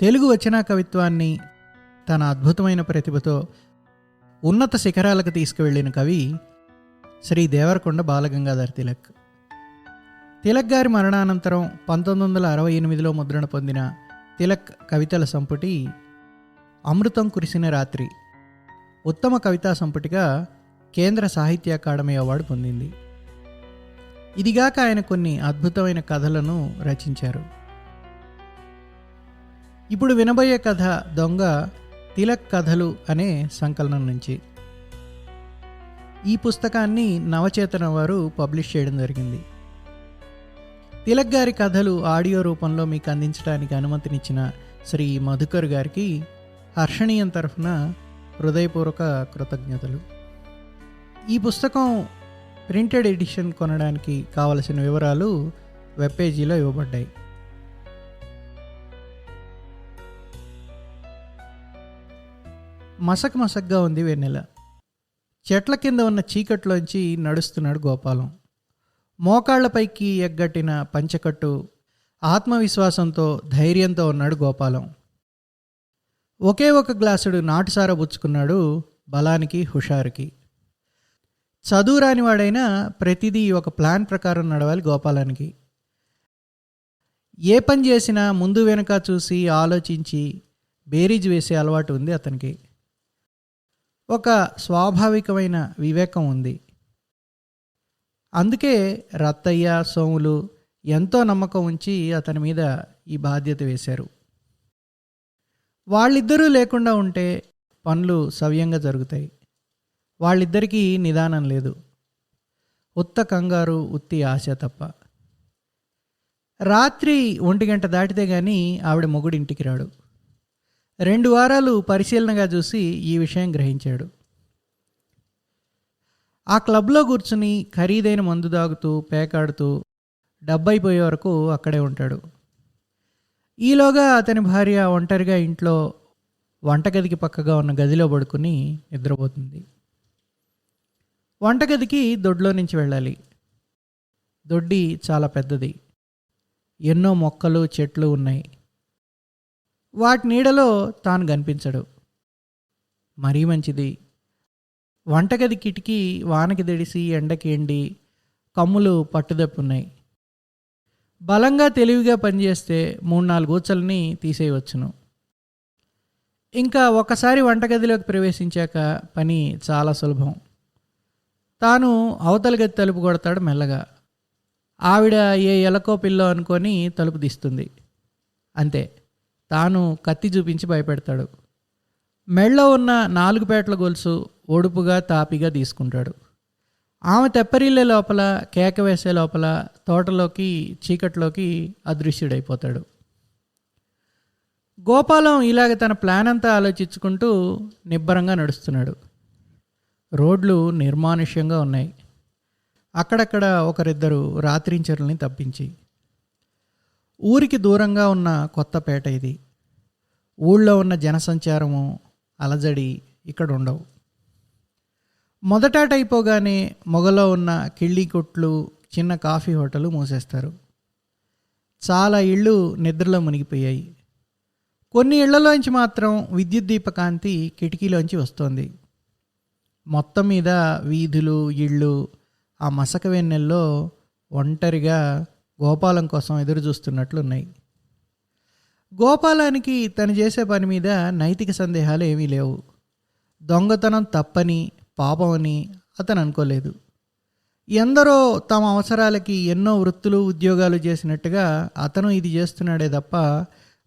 తెలుగు వచన కవిత్వాన్ని తన అద్భుతమైన ప్రతిభతో ఉన్నత శిఖరాలకు తీసుకువెళ్ళిన కవి శ్రీ దేవరకొండ బాలగంగాధర్ తిలక్. తిలక్ గారి మరణానంతరం పంతొమ్మిది వందల అరవై ఎనిమిదిలో ముద్రణ పొందిన తిలక్ కవితల సంపుటి అమృతం కురిసిన రాత్రి ఉత్తమ కవితా సంపుటిగా కేంద్ర సాహిత్య అకాడమీ అవార్డు పొందింది. ఇదిగాక ఆయన కొన్ని అద్భుతమైన కథలను రచించారు. ఇప్పుడు వినబోయే కథ దొంగ తిలక్ కథలు అనే సంకలనం నుంచి. ఈ పుస్తకాన్ని నవచేతన వారు పబ్లిష్ చేయడం జరిగింది. తిలక్ గారి కథలు ఆడియో రూపంలో మీకు అందించడానికి అనుమతినిచ్చిన శ్రీ మధుకర్ గారికి హర్షణీయం తరఫున హృదయపూర్వక కృతజ్ఞతలు. ఈ పుస్తకం ప్రింటెడ్ ఎడిషన్ కొనడానికి కావలసిన వివరాలు వెబ్ పేజీలో ఇవ్వబడ్డాయి. మసక్ మసక్గా ఉంది వెన్నెల. చెట్ల కింద ఉన్న చీకట్లోంచి నడుస్తున్నాడు గోపాలం. మోకాళ్ళపైకి ఎగ్గట్టిన పంచకట్టు ఆత్మవిశ్వాసంతో ధైర్యంతో ఉన్నాడు గోపాలం. ఒకే ఒక గ్లాసుడు నాటుసార పుచ్చుకున్నాడు బలానికి హుషారుకి. చదువు రానివాడైనా ప్రతిదీ ఒక ప్లాన్ ప్రకారం నడవాలి గోపాలానికి. ఏ పని చేసినా ముందు వెనక చూసి ఆలోచించి బేరీజ్ వేసే అలవాటు ఉంది అతనికి. ఒక స్వాభావికమైన వివేకం ఉంది. అందుకే రత్తయ్య సోములు ఎంతో నమ్మకం ఉంచి అతని మీద ఈ బాధ్యత వేశారు. వాళ్ళిద్దరూ లేకుండా ఉంటే పనులు సవ్యంగా జరుగుతాయి. వాళ్ళిద్దరికీ నిదానం లేదు. ఉత్త కంగారు ఉత్తి ఆశ తప్ప. రాత్రి ఒంటి గంట దాటితే గాని ఆవిడ మొగుడింటికి రాడు. రెండు వారాలు పరిశీలనగా చూసి ఈ విషయం గ్రహించాడు. ఆ క్లబ్లో కూర్చుని ఖరీదైన మందు దాగుతూ పేకాడుతూ డబ్బైపోయే వరకు అక్కడే ఉంటాడు. ఈలోగా అతని భార్య ఒంటరిగా ఇంట్లో వంటగదికి పక్కగా ఉన్న గదిలో పడుకుని నిద్రపోతుంది. వంటగదికి దొడ్లో నుంచి వెళ్ళాలి. దొడ్డి చాలా పెద్దది. ఎన్నో మొక్కలు చెట్లు ఉన్నాయి. వాటి నీడలో తాను కనిపించడు. మరీ మంచిది. వంటగది కిటికీ వానకి దడిసి ఎండకి ఎండి కమ్ములు పట్టుదప్పున్నాయి. బలంగా తెలివిగా పనిచేస్తే మూడు నాలుగు ఊచల్ని తీసేయవచ్చును. ఇంకా ఒకసారి వంటగదిలోకి ప్రవేశించాక పని చాలా సులభం. తాను అవతల గది తలుపు కొడతాడు మెల్లగా. ఆవిడ ఏ ఎలకో పిల్లో అనుకొని తలుపు తీస్తుంది. అంతే. తాను కత్తి చూపించి భయపెడతాడు. మెళ్ళో ఉన్న నాలుగు పేటల గొలుసు ఒడుపుగా తాపిగా తీసుకుంటాడు. ఆమె తెప్పరిల్లే లోపల కేక వేసే లోపల తోటలోకి చీకట్లోకి అదృశ్యుడైపోతాడు. గోపాలం ఇలాగ తన ప్లాన్ అంతా ఆలోచించుకుంటూ నిబ్బరంగా నడుస్తున్నాడు. రోడ్లు నిర్మానుష్యంగా ఉన్నాయి. అక్కడక్కడ ఒకరిద్దరు రాత్రించరుల్ని తప్పించి ఊరికి దూరంగా ఉన్న కొత్తపేట ఇది. ఊళ్ళో ఉన్న జనసంచారము అలజడి ఇక్కడ ఉండవు మొదటాట అయిపోగానే మొగలో ఉన్న కిళ్ళీ కొట్లు చిన్న కాఫీ హోటలు మూసేస్తారు. చాలా ఇళ్ళు నిద్రలో మునిగిపోయాయి. కొన్ని ఇళ్ళలోంచి మాత్రం విద్యుత్ దీపకాంతి కిటికీలోంచి వస్తోంది. మొత్తం మీద వీధులు ఇళ్ళు ఆ మసక వెన్నెల్లో ఒంటరిగా గోపాలం కోసం ఎదురు చూస్తున్నట్లున్నాయి. గోపాలానికి తను చేసే పని మీద నైతిక సందేహాలు ఏమీ లేవు. దొంగతనం తప్పని పాపమని అతను అనుకోలేదు. ఎందరో తమ అవసరాలకి ఎన్నో వృత్తులు ఉద్యోగాలు చేసినట్టుగా అతను ఇది చేస్తున్నాడే తప్ప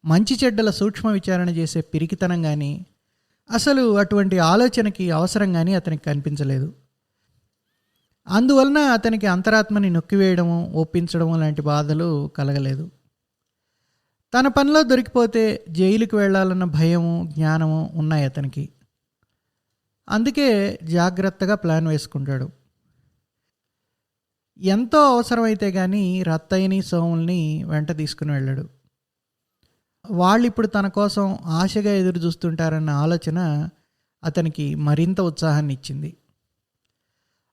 మంచి చెడ్డల సూక్ష్మ విచారణ చేసే పిరికితనం కానీ అసలు అటువంటి ఆలోచనకి అవసరం కానీ అతనికి కనిపించలేదు. అందువలన అతనికి అంతరాత్మని నొక్కివేయడము ఒప్పించడము లాంటి బాధలు కలగలేదు. తన పనిలో దొరికిపోతే జైలుకి వెళ్ళాలన్న భయము జ్ఞానము ఉన్నాయి అతనికి. అందుకే జాగ్రత్తగా ప్లాన్ వేసుకుంటాడు. ఎంతో అవసరమైతే కానీ రత్తయ్యని సోముల్ని వెంట తీసుకుని వెళ్ళాడు. వాళ్ళు ఇప్పుడు తన కోసం ఆశగా ఎదురు చూస్తుంటారన్న ఆలోచన అతనికి మరింత ఉత్సాహాన్ని ఇచ్చింది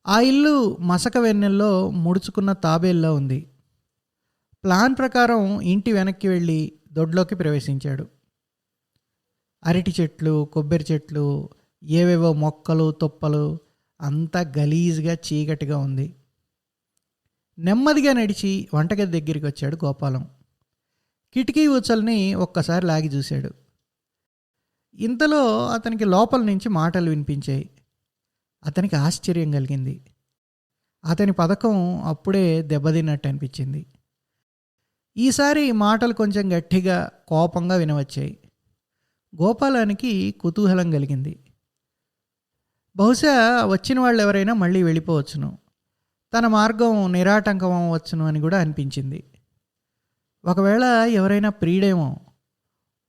ఆ ఇల్లు మసక వెన్నెల్లో ముడుచుకున్న తాబేల్లో ఉంది. ప్లాన్ ప్రకారం ఇంటి వెనక్కి వెళ్ళి దొడ్లోకి ప్రవేశించాడు. అరటి చెట్లు కొబ్బరి చెట్లు ఏవేవో మొక్కలు తుప్పలు అంతా గలీజ్గా చీకటిగా ఉంది. నెమ్మదిగా నడిచి వంటగది దగ్గరికి వచ్చాడు గోపాలం. కిటికీ ఊచల్ని ఒక్కసారి లాగి చూశాడు. ఇంతలో అతనికి లోపల నుంచి మాటలు వినిపించాయి. అతనికి ఆశ్చర్యం కలిగింది. అతని పథకం అప్పుడే దెబ్బతిన్నట్టు అనిపించింది. ఈసారి మాటలు కొంచెం గట్టిగా కోపంగా వినవచ్చాయి. గోపాలానికి కుతూహలం కలిగింది. బహుశా వచ్చిన వాళ్ళు ఎవరైనా మళ్ళీ వెళ్ళిపోవచ్చును. తన మార్గం నిరాటంకం అవ్వచ్చును అని కూడా అనిపించింది. ఒకవేళ ఎవరైనా ప్రియుడేమో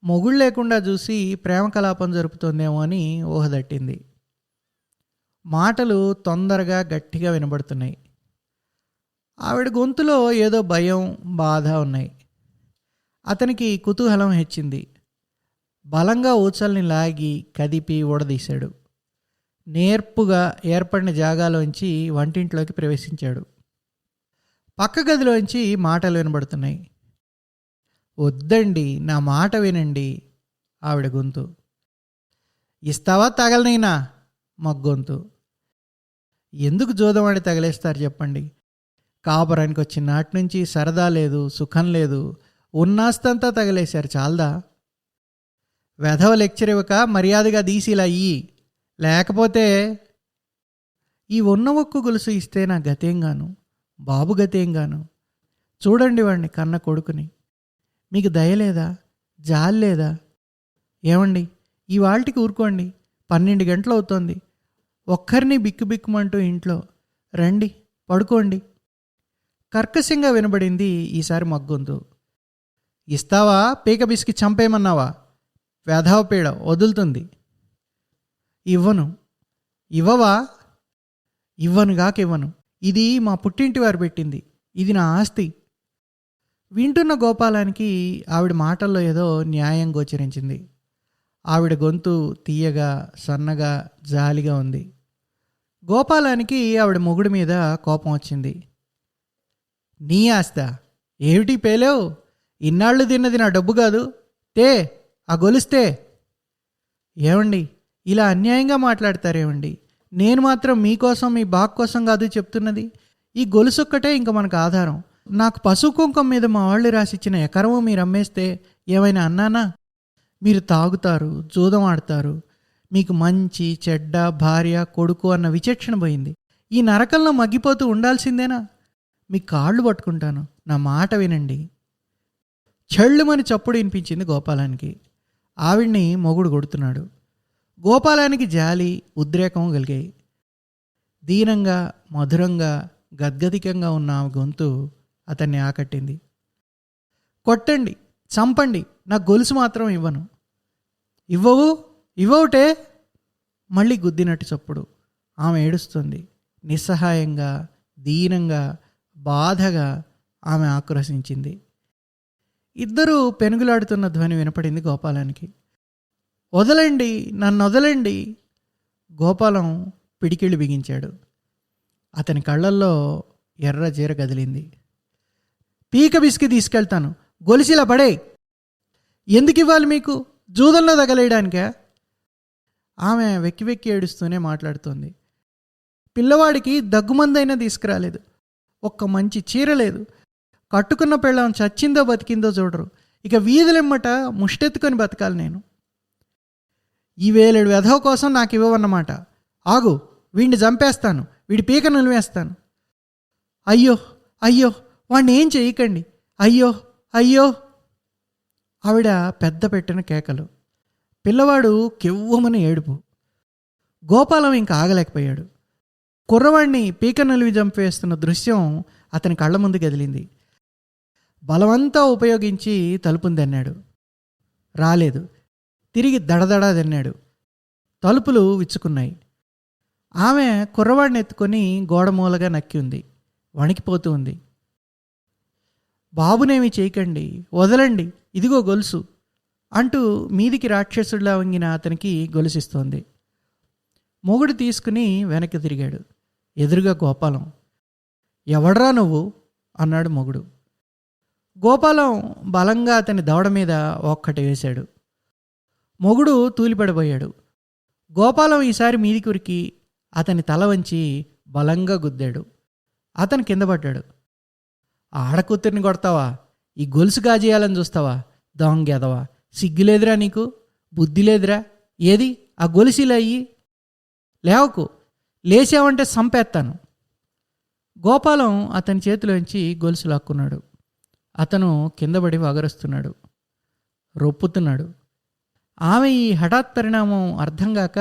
మొగుడు లేకుండా చూసి ప్రేమ కలాపం జరుపుతోందేమో అని ఊహదట్టింది మాటలు తొందరగా గట్టిగా వినబడుతున్నాయి. ఆవిడ గొంతులో ఏదో భయం బాధ ఉన్నాయి. అతనికి కుతూహలం హెచ్చింది. బలంగా ఊచల్ని లాగి కదిపి ఊడదీశాడు. నేర్పుగా ఏర్పడిన జాగాలోంచి వంటింట్లోకి ప్రవేశించాడు. పక్క గదిలోంచి మాటలు వినబడుతున్నాయి. వద్దండి నా మాట వినండి ఆవిడ గొంతు. ఇస్తావా తగలనైనా? మగ్గొంతు. ఎందుకు జోదవాణి తగిలేస్తారు చెప్పండి? కాపురానికి వచ్చిన నాటి నుంచి సరదా లేదు సుఖం లేదు ఉన్నాస్తంతా తగిలేశారు చాలదా? వెధవ లెక్చర్ ఇవ్వక మర్యాదగా తీసిలా ఇయ్యి. లేకపోతే ఈ ఉన్న ఒక్కు గొలుసు ఇస్తే నా గతేంగాను బాబు గతేంగాను చూడండి వాడిని కన్న కొడుకుని. మీకు దయలేదా జాలి లేదా? ఏమండి? ఈ వాళ్ళకి ఊరుకోండి. పన్నెండు గంటలు అవుతోంది. ఒక్కరిని బిక్కుబిక్కుమంటూ ఇంట్లో రండి పడుకోండి. కర్కశంగా వినబడింది ఈసారి మగ్గొంతు. ఇస్తావా? పీక బిస్కి చంపేయమన్నావా? వేధవ పీడ వదులుతుంది. ఇవ్వను. ఇవ్వవా? ఇవ్వను గాక ఇవ్వను. ఇది మా పుట్టింటి వారు పెట్టింది. ఇది నా ఆస్తి. వింటున్న గోపాలానికి ఆవిడ మాటల్లో ఏదో న్యాయం గోచరించింది. ఆవిడ గొంతు తీయగా సన్నగా జాలిగా ఉంది. గోపాలానికి ఆవిడ మొగుడి మీద కోపం వచ్చింది. నీ ఆస్త ఏమిటి పేలేవు? ఇన్నాళ్ళు తిన్నది నా డబ్బు కాదు. తే ఆ గొలుస్తే. ఏమండి ఇలా అన్యాయంగా మాట్లాడతారేమండి? నేను మాత్రం మీకోసం మీ బాగ్ కోసం కాదు చెప్తున్నది. ఈ గొలుసొక్కటే ఇంక మనకు ఆధారం. నాకు పశు కుంకం మీద మా వాళ్ళు రాసిచ్చిన ఎకరము మీరు అమ్మేస్తే ఏమైనా అన్నానా? మీరు తాగుతారు జూదం ఆడతారు మీకు మంచి చెడ్డ భార్య కొడుకు అన్న విచక్షణ పోయింది. ఈ నరకంలో మగ్గిపోతూ ఉండాల్సిందేనా? మీ కాళ్ళు పట్టుకుంటాను నా మాట వినండి. చెళ్ళుమని చప్పుడు వినిపించింది గోపాలానికి. ఆవిడ్ని మొగుడు కొడుతున్నాడు. గోపాలానికి జాలి ఉద్రేకం కలిగాయి. దీనంగా మధురంగా గద్గదికంగా ఉన్న ఆమె గొంతు అతన్ని ఆకట్టింది. కొట్టండి చంపండి నా గొలుసు మాత్రం ఇవ్వను. ఇవ్వవు ఇవ్వవుటే మళ్ళీ గుద్దినట్టు చప్పుడు. ఆమె ఏడుస్తుంది. నిస్సహాయంగా దీనంగా బాధగా ఆమె ఆక్రోశించింది. ఇద్దరూ పెనుగులాడుతున్న ధ్వని వినపడింది గోపాలానికి. వదలండి నన్ను వదలండి. గోపాలం పిడికిళ్ళు బిగించాడు. అతని కళ్ళల్లో ఎర్ర జీర కదిలింది. పీక బిస్కి తీసుకెళ్తాను. గొలిసిలా పడే ఎందుకు ఇవ్వాలి మీకు? జూదంలో తగలేయడానికే? ఆమె వెక్కి వెక్కి ఏడుస్తూనే మాట్లాడుతోంది. పిల్లవాడికి దగ్గుమందైనా తీసుకురాలేదు. ఒక్క మంచి చీర లేదు. కట్టుకున్న పెళ్ళం చచ్చిందో బతికిందో చూడరు. ఇక వీధులెమ్మట ముష్టెత్తుకొని బతకాలి నేను. ఈ వేలేడు వెధవ కోసం నాకు ఇవ్వవన్నమాట. ఆగు వీడిని చంపేస్తాను. వీడి పీక నిలివేస్తాను. అయ్యో అయ్యో వాడిని ఏం చేయకండి. అయ్యో అయ్యో. ఆవిడ పెద్ద పెట్టిన కేకలు. పిల్లవాడు కెవ్వమని ఏడుపు. గోపాలం ఇంకా ఆగలేకపోయాడు. కుర్రవాడిని పీక నలివి చంపేస్తున్న దృశ్యం అతని కళ్ళ ముందు కదిలింది బలమంతా ఉపయోగించి తలుపుని దన్నాడు రాలేదు. తిరిగి దడదడా దన్నాడు తలుపులు విచ్చుకున్నాయి. ఆమె కుర్రవాడిని ఎత్తుకొని గోడమూలగా నక్కి ఉంది. వణికిపోతూ ఉంది. బాబునేమి చేయకండి. వదలండి. ఇదిగో గొలుసు అంటూ మీదికి రాక్షసుడిలా వంగిన అతనికి గొలుసిస్తోంది మొగుడు తీసుకుని వెనక్కి తిరిగాడు. ఎదురుగా గోపాలం. ఎవడ్రా నువ్వు? అన్నాడు మొగుడు. గోపాలం బలంగా అతని దవడ మీద ఒక్కటి వేశాడు. మొగుడు తూలిపడిపోయాడు. గోపాలం ఈసారి మీది కురికి అతని తల వంచి బలంగా గుద్దాడు. అతను కింద పడ్డాడు. ఆడకూతుర్ని కొడతావా? ఈ గొలుసు గాజేయాలని చూస్తావా? దొంగెదవా సిగ్గులేదురా నీకు? బుద్ధి లేదురా? ఏది? ఆ గొలుసులు అయ్యి. లేవకు. లేచావంటే సంపేత్తాను. గోపాలం అతని చేతిలోంచి గొలుసు లాక్కున్నాడు. అతను కిందపడి వగరుస్తున్నాడు. రొప్పుతున్నాడు. ఆమె ఈ హఠాత్ పరిణామం అర్థం కాక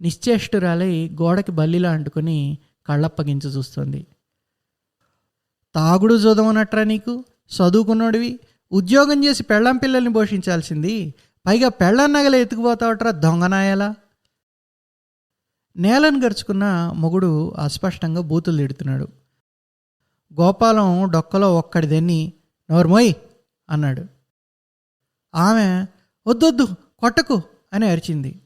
నిశ్చేష్టురాలై గోడకి బల్లిలా అంటుకొని కళ్ళప్పగించి చూస్తుంది. తాగుడు చూదమనట్రా నీకు? చదువుకున్నోడివి. ఉద్యోగం చేసి పెళ్ళం పిల్లల్ని పోషించాల్సింది. పైగా పెళ్ళం నగలు ఎత్తుకుపోతావట్రా దొంగనాయలా. నేలను గరుచుకున్న మొగుడు అస్పష్టంగా బూతులు తిడుతున్నాడు. గోపాలం డొక్కలో ఒక్కడిదెన్ని నోర్మోయ్ అన్నాడు. ఆమె వద్దొద్దు కొట్టకు అని అరిచింది.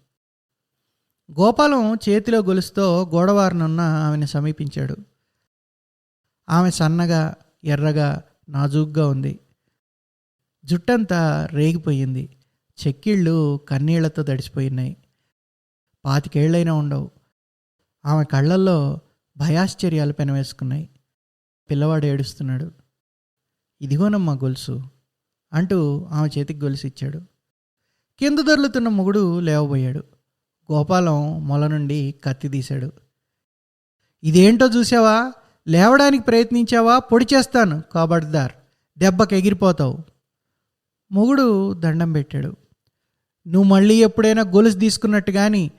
గోపాలం చేతిలో గొలుసుతో గోడవారనున్న ఆమెను సమీపించాడు. ఆమె సన్నగా ఎర్రగా నాజూగ్గా ఉంది. జుట్టంతా రేగిపోయింది. చెక్కిళ్ళు కన్నీళ్ళతో తడిసిపోయినాయి. పాతికేళ్ళైనా ఉండవు. ఆమె కళ్ళల్లో భయాశ్చర్యాలు పెనవేసుకున్నాయి. పిల్లవాడు ఏడుస్తున్నాడు. ఇదిగోనమ్మా గొలుసు అంటూ ఆమె చేతికి గొలుసు ఇచ్చాడు. కింద దొర్లుతున్న మొగుడు లేవబోయాడు. గోపాలం మొల నుండి కత్తి తీశాడు. ఇదేంటో చూసావా లేవడానికి ప్రయత్నించావా? పొడి చేస్తాను కాబడ్దార్ దెబ్బకి ఎగిరిపోతావు. మొగుడు దండం పెట్టాడు. నువ్వు మళ్ళీ ఎప్పుడైనా గొలుసు తీసుకున్నట్టు కానీ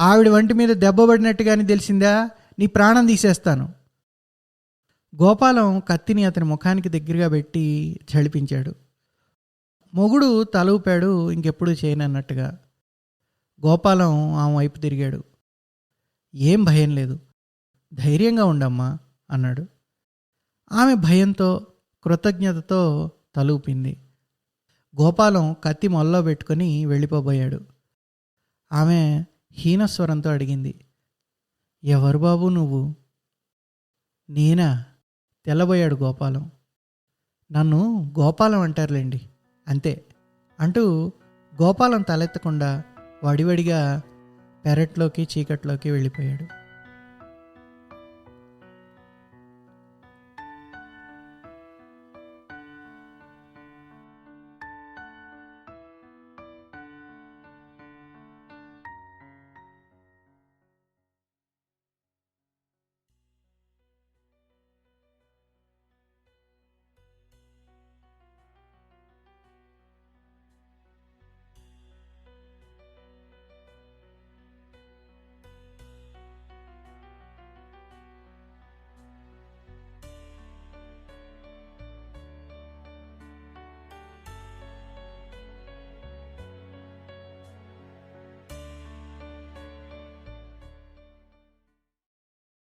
ఆవిడ వంటి మీద దెబ్బ పడినట్టు కానీ తెలిసిందా? నీ ప్రాణం తీసేస్తాను. గోపాలం కత్తిని అతని ముఖానికి దగ్గరగా పెట్టి చలిపించాడు. మొగుడు తలూపాడు ఇంకెప్పుడు చేయనన్నట్టుగా. గోపాలం ఆమె వైపు తిరిగాడు. ఏం భయం లేదు. ధైర్యంగా ఉండమ్మా. అన్నాడు. ఆమె భయంతో కృతజ్ఞతతో తలూపింది. గోపాలం కత్తి మొల్లో పెట్టుకొని వెళ్ళిపోబోయాడు. ఆమె హీనస్వరంతో అడిగింది ఎవరు బాబు నువ్వు? నేనా? తెల్లబోయాడు గోపాలం. నన్ను గోపాలం అంటారులేండి అంతే అంటూ గోపాలం తలెత్తకుండా వడివడిగా పెరట్లోకి చీకట్లోకి వెళ్ళిపోయాడు.